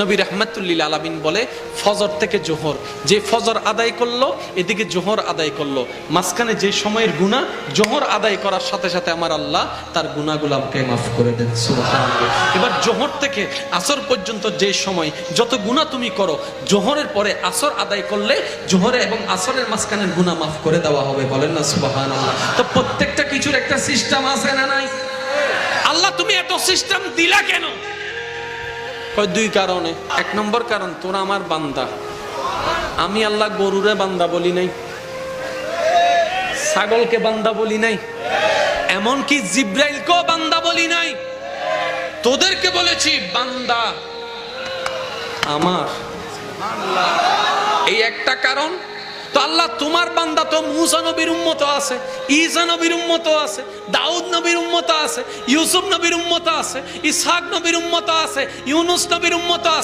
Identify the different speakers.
Speaker 1: নবী রহমাতুল্লিল আলামিন বলে, ফজর থেকে জোহর। যে ফজর আদায় করল, এদিকে জোহর আদায় করল। মাঝখানে যে সময়ের গুণা জোহর আদায় করার সাথে সাথে আমার আল্লাহ তার গুণাগুলাকে মাফ করে দেন। এবার জোহর থেকে আসর পর্যন্ত যে সময়, যত গুণা তুমি করো, জোহরের পরে আসর আদায় করলে জোহরে এবং আসরের মাঝখানের গুণা মাফ করে দেওয়া হবে। বলেন না সুবাহান তো প্রত্যেকটা কিছুর একটা সিস্টেম আছে না নাই? আল্লাহ, তুমি এত সিস্টেম দিলা কেন? দুই কারণে। এক নম্বর কারণ, তোরা আমার বান্দা। আমি আল্লাহ গরুরে বান্দা বলি নাই। ছাগলকে বান্দা বলি নাই। এমনকি জিব্রাইলকেও বান্দা বলি নাই। তোদেরকে বলেছি, বান্দা। আমার। এই একটা কারণ তো আল্লাহ, তোমার বান্দা তো মুসা নবীর উম্মত আছে, ঈসা নবীর উম্মত আছে, দাউদ নবীর উম্মত আছে, ইউসুফ নবীর উম্মত আছে, ইসহাক নবীর উম্মত আছে, ইউনুস নবীর উম্মত আছে।